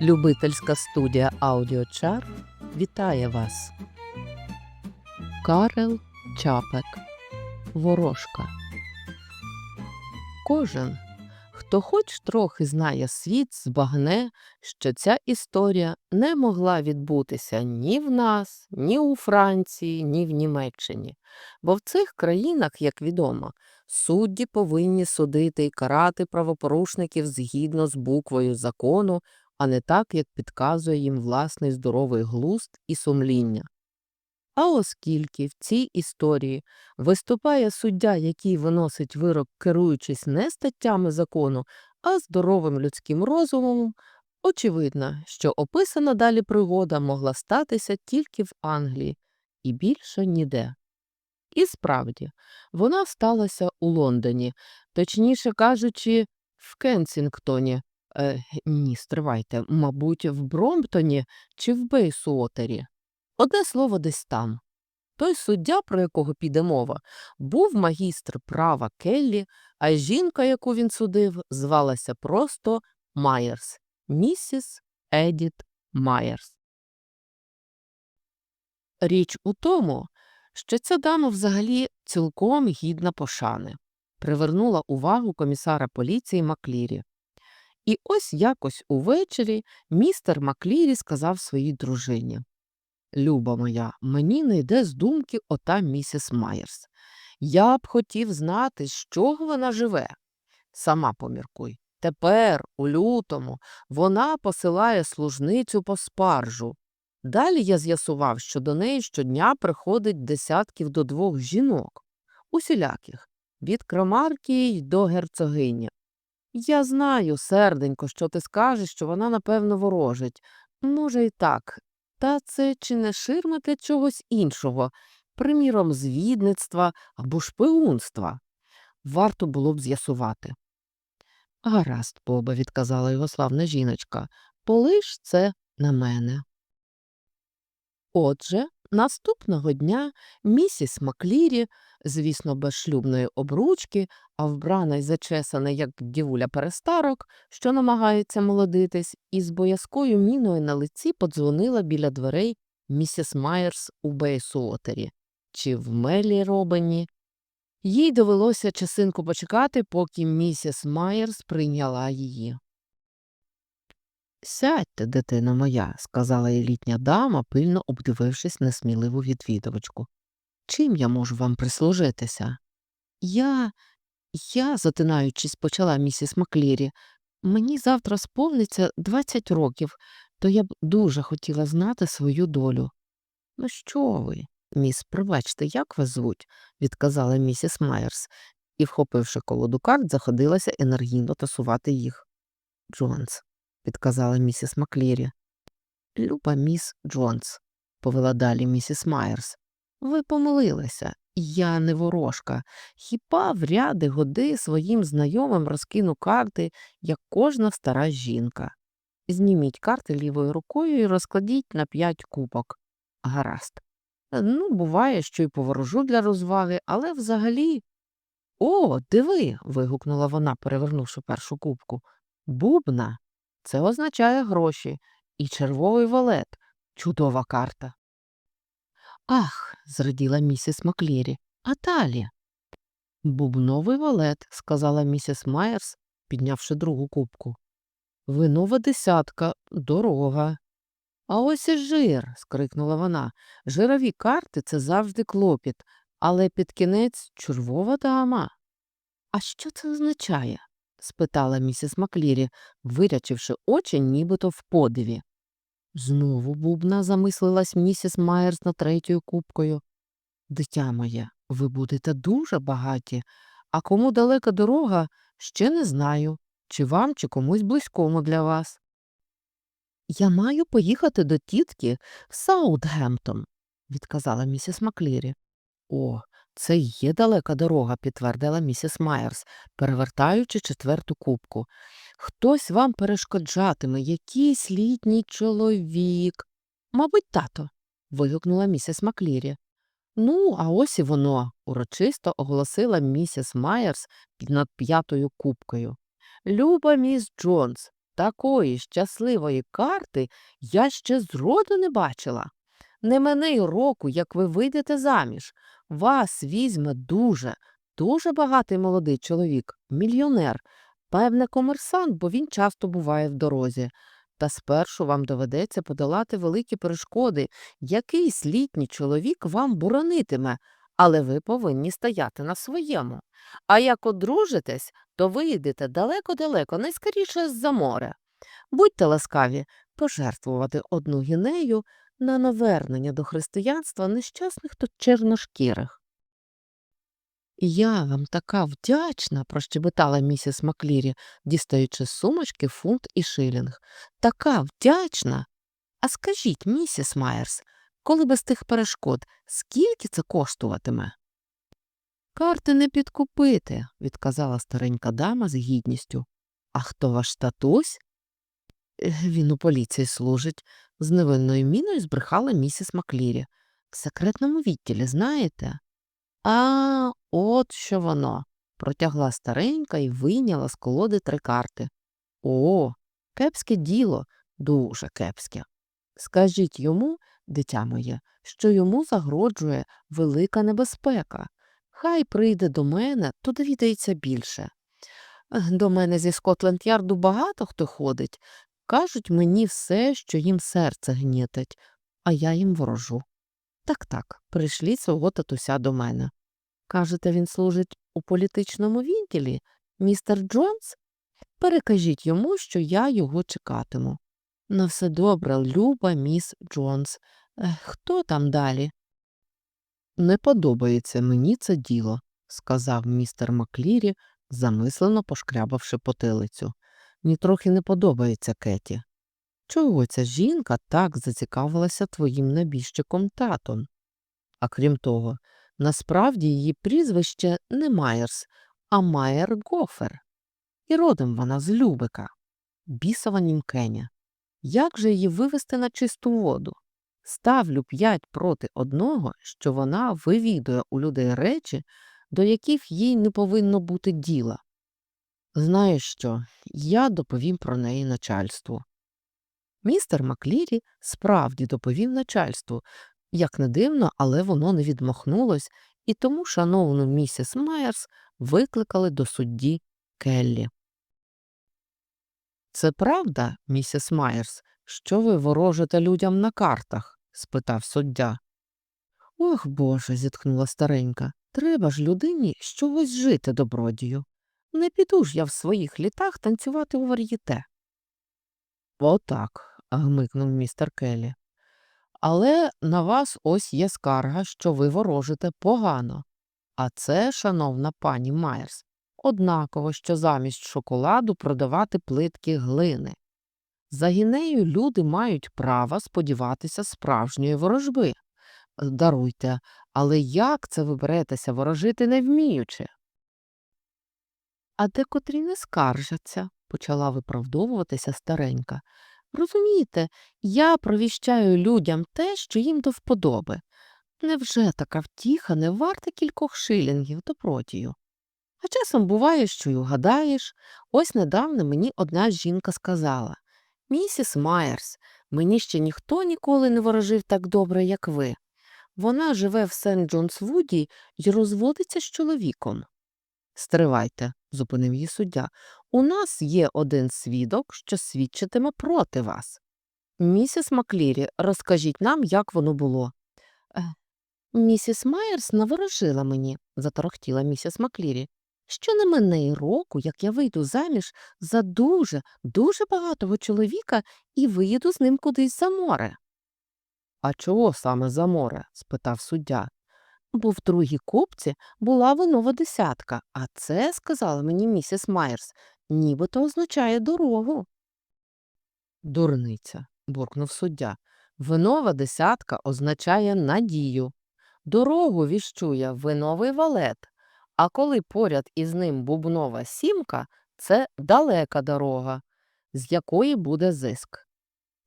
Любительська студія Аудіочар вітає вас. Карел Чапек Ворожка. Кожен, хто хоч трохи знає світ, збагне, що ця історія не могла відбутися ні в нас, ні у Франції, ні в Німеччині. Бо в цих країнах, як відомо, судді повинні судити і карати правопорушників згідно з буквою закону, а не так, як підказує їм власний здоровий глузд і сумління. А оскільки в цій історії виступає суддя, який виносить вирок, керуючись не статтями закону, а здоровим людським розумом, очевидно, що описана далі пригода могла статися тільки в Англії і більше ніде. І справді, вона сталася у Лондоні, точніше кажучи, в Кенсінгтоні, Е, ні, стривайте, мабуть, в Бромптоні чи в Бейсуотері. Одне слово десь там. Той суддя, про якого піде мова, був магістр права Келлі, а жінка, яку він судив, звалася просто Майерс, місіс Едіт Майерс. Річ у тому, що ця дама взагалі цілком гідна пошани, привернула увагу комісара поліції Маклірі. І ось якось увечері містер Маклірі сказав своїй дружині Люба моя, мені не йде з думки ота місіс Майерс. Я б хотів знати, з чого вона живе. Сама поміркуй. Тепер, у лютому, вона посилає служницю по спаржу. Далі я з'ясував, що до неї щодня приходить десятків до двох жінок, усіляких, від крамарки й до герцогині. Я знаю, серденько, що ти скажеш, що вона, напевно, ворожить. Може, і так. Та це чи не ширма для чогось іншого, приміром, звідництва або шпигунства. Варто було б з'ясувати. Гаразд, Бобе, відказала його славна жіночка, полиш це на мене. Отже, наступного дня місіс Маклірі, звісно, без шлюбної обручки, а вбрана й зачесана, як дівуля перестарок, що намагається молодитись, і з боязкою міною на лиці подзвонила біля дверей місіс Майерс у Бейсуотері чи в Мелі Робені. Їй довелося часинку почекати, поки місіс Майерс прийняла її. Сядьте, дитино моя, сказала їй літня дама, пильно обдивившись несміливу відвідувачку. Чим я можу вам прислужитися? Я, я, затинаючись, почала місіс Маклірі. Мені завтра сповниться 20 років, то я б дуже хотіла знати свою долю. Ну, що ви, міс, пробачте, як вас звуть? відказала місіс Майерс і, вхопивши колоду карт, заходилася енергійно тасувати їх. Джонс, підказала місіс Маклірі. Люба міс Джонс, повела далі місіс Майерс. Ви помилилися. Я не ворожка. Хіба в ряди годи своїм знайомим розкину карти, як кожна стара жінка. Зніміть карти лівою рукою і розкладіть на п'ять кубок. Гаразд. Ну, буває, що й поворожу для розваги, але взагалі. О, диви. вигукнула вона, перевернувши першу кубку. Бубна. Це означає гроші. І червовий валет. Чудова карта. Ах, зраділа місіс Маклірі. А далі? Бубновий валет, сказала місіс Майерс, піднявши другу кубку. Винова десятка, дорога. А ось і жир. скрикнула вона. Жирові карти це завжди клопіт, але під кінець червова дама. А що це означає? Спитала місіс Маклірі, вирячивши очі, нібито в подиві. Знову бубна, замислилась місіс Майерс над третьою кубкою. Дитя моє, ви будете дуже багаті, а кому далека дорога, ще не знаю, чи вам, чи комусь близькому для вас. Я маю поїхати до тітки в Саутгемптон, відказала місіс Маклірі. О, це є далека дорога, підтвердила місіс Майерс, перевертаючи четверту кубку. Хтось вам перешкоджатиме, якийсь літній чоловік. Мабуть, тато. вигукнула місіс Маклірі. Ну, а ось і воно, урочисто оголосила місіс Майерс над п'ятою кубкою. Люба міс Джонс, такої щасливої карти я ще зроду не бачила. Не мене й року, як ви вийдете заміж. Вас візьме дуже, дуже багатий молодий чоловік, мільйонер, певне, комерсант, бо він часто буває в дорозі. Та спершу вам доведеться подолати великі перешкоди. Якийсь літній чоловік вам боронитиме, але ви повинні стояти на своєму. А як одружитесь, то виїдете далеко-далеко, найскоріше з-за моря. Будьте ласкаві пожертвувати одну гінею на навернення до християнства нещасних та чорношкірих. Я вам така вдячна, прощебетала місіс Маклірі, дістаючи з сумочки фунт і шилінг. Така вдячна. А скажіть, місіс Майерс, коли без тих перешкод, скільки це коштуватиме? Карти не підкупити, відказала старенька дама з гідністю. А хто ваш татусь? «Е, Він у поліції служить, з невинною міною збрехала місіс Маклірі. В секретному відділі, знаєте? А, от що воно. протягла старенька і вийняла з колоди три карти. О, кепське діло, дуже кепське. Скажіть йому, дитя моє, що йому загроджує велика небезпека. Хай прийде до мене, то довідається більше. До мене зі Скотленд-Ярду багато хто ходить. Кажуть мені все, що їм серце гнітить, а я їм ворожу. Так так, прийшліть свого татуся до мене. Кажете, він служить у політичному відділі, містер Джонс? Перекажіть йому, що я його чекатиму. На все добре, люба міс Джонс. Хто там далі? Не подобається мені це діло, сказав містер Маклірі, замислено пошкрябавши потилицю. Нітрохи не подобається Кеті. Чого ця жінка так зацікавилася твоїм небіжчиком татом? А крім того, насправді її прізвище не Майерс, а Майер Гофер. І родом вона з Любика, бісова німкеня. Як же її вивести на чисту воду? Ставлю п'ять проти одного, що вона вивідує у людей речі, до яких їй не повинно бути діла. Знаєш що, я доповім про неї начальству. Містер Маклірі справді доповів начальству. Як не дивно, але воно не відмахнулось, і тому шановну місіс Майерс викликали до судді Келлі. Це правда, місіс Майерс, що ви ворожите людям на картах? спитав суддя. Ох боже, зітхнула старенька. Треба ж людині чогось жити добродію. Не піду ж я в своїх літах танцювати у вар'єте. Отак, гмикнув містер Келлі. Але на вас ось є скарга, що ви ворожите погано. А це, шановна пані Майерс, однаково, що замість шоколаду продавати плитки глини. За гінею люди мають право сподіватися справжньої ворожби. Даруйте, але як це ви беретеся ворожити не вміючи? А декотрі не скаржаться, почала виправдовуватися старенька. Розумієте, я провіщаю людям те, що їм до вподоби. Невже така втіха не варта кількох шилінгів добродію? А часом буває, що й угадаєш. Ось недавно мені одна жінка сказала Місіс Майерс, мені ще ніхто ніколи не ворожив так добре, як ви. Вона живе в сент Джонс Вуді і розводиться з чоловіком. Стривайте, зупинив її суддя. У нас є один свідок, що свідчитиме проти вас. Місіс Маклірі, розкажіть нам, як воно було. «Е, Місіс Майерс наворожила мені, заторохтіла місіс Маклірі, що не мине й року, як я вийду заміж за дуже, дуже багатого чоловіка і виїду з ним кудись за море. А чого саме за море? спитав суддя. Бо в другій купці була винова десятка, а це, сказала мені місіс Майерс, нібито означає дорогу. Дурниця, буркнув суддя. Винова десятка означає надію. Дорогу віщує виновий валет, а коли поряд із ним бубнова сімка, це далека дорога, з якої буде зиск.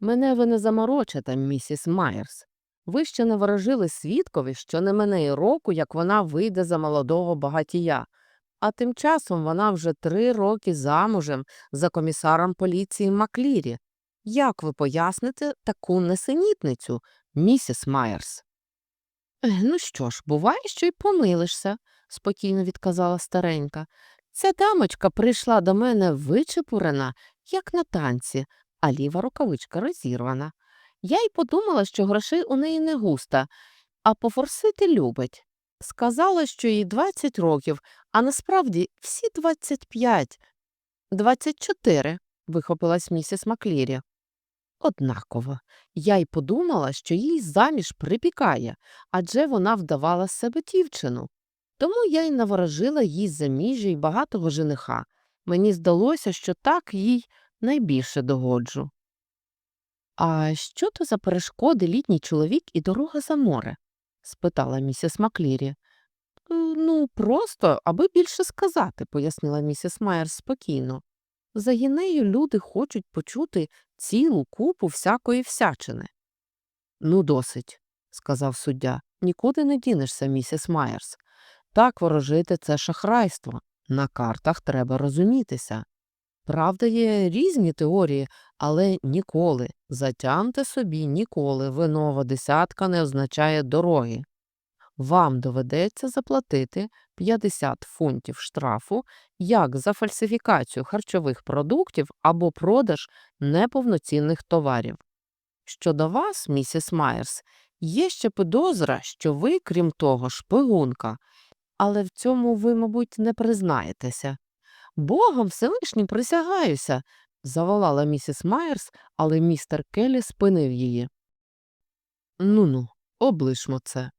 Мене ви не заморочите, місіс Майерс. Ви ще не ворожили свідкові, що не мене й року, як вона вийде за молодого багатія. А тим часом вона вже три роки замужем за комісаром поліції Маклірі. Як ви поясните таку несенітницю, місіс Майерс? Ну що ж, буває, що й помилишся, спокійно відказала старенька. Ця дамочка прийшла до мене вичепурена, як на танці, а ліва рукавичка розірвана. Я й подумала, що грошей у неї не густа, а пофорсити любить. Сказала, що їй 20 років, а насправді всі 25. 24, вихопилась місіс Маклірі. Однаково, я й подумала, що їй заміж припікає, адже вона вдавала з себе дівчину. Тому я й наворожила їй заміжжя й багатого жениха. Мені здалося, що так їй найбільше догоджу. А що то за перешкоди літній чоловік і дорога за море? спитала місіс Маклірі. «Е, Ну, просто, аби більше сказати, пояснила місіс Майер спокійно. За гінею люди хочуть почути цілу купу всякої всячини. Ну, досить, сказав суддя. Нікуди не дінешся, місіс Майерс. Так ворожити це шахрайство. На картах треба розумітися. Правда, є різні теорії, але ніколи, затямте собі, ніколи винова десятка не означає дороги. Вам доведеться заплатити 50 фунтів штрафу як за фальсифікацію харчових продуктів або продаж неповноцінних товарів. Щодо вас, місіс Майерс, є ще підозра, що ви, крім того, шпигунка, але в цьому ви, мабуть, не признаєтеся. Богом Всевишнім присягаюся, заволала місіс Майерс, але містер Келлі спинив її. Ну ну, облишмо це.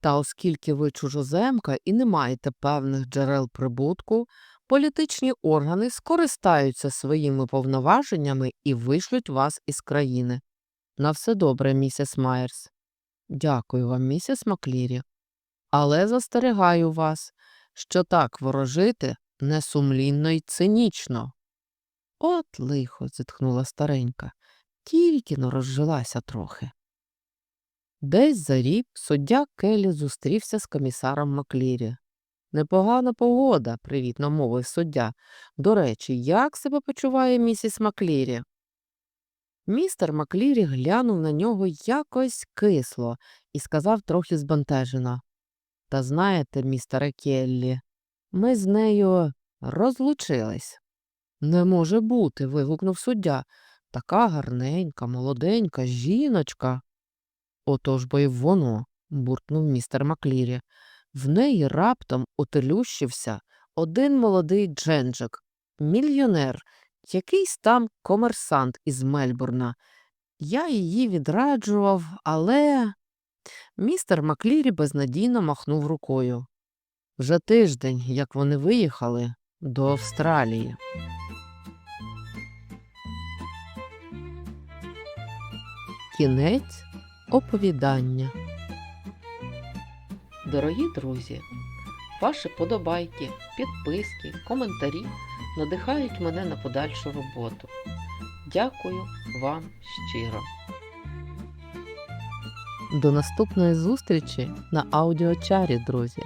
Та оскільки ви чужоземка і не маєте певних джерел прибутку, політичні органи скористаються своїми повноваженнями і вишлють вас із країни. На все добре, місіс Майерс. Дякую вам, місіс Маклірі. Але застерігаю вас, що так ворожити несумлінно й цинічно. От лихо, зітхнула старенька, тільки но розжилася трохи. Десь за рік суддя Келлі зустрівся з комісаром Маклірі. Непогана погода, привітно мовив суддя. До речі, як себе почуває місіс Маклірі? Містер Маклірі глянув на нього якось кисло і сказав трохи збентежено. Та знаєте, містере Келлі, ми з нею розлучились. Не може бути. вигукнув суддя. Така гарненька, молоденька жіночка. Отож бо й воно, буркнув містер Маклірі. В неї раптом утелющився один молодий дженджик, мільйонер, якийсь там комерсант із Мельбурна. Я її відраджував, але. Містер Маклірі безнадійно махнув рукою. Вже тиждень, як вони виїхали до Австралії. Кінець оповідання. Дорогі друзі, ваші подобайки, підписки, коментарі надихають мене на подальшу роботу. Дякую вам щиро. До наступної зустрічі на аудіочарі, друзі!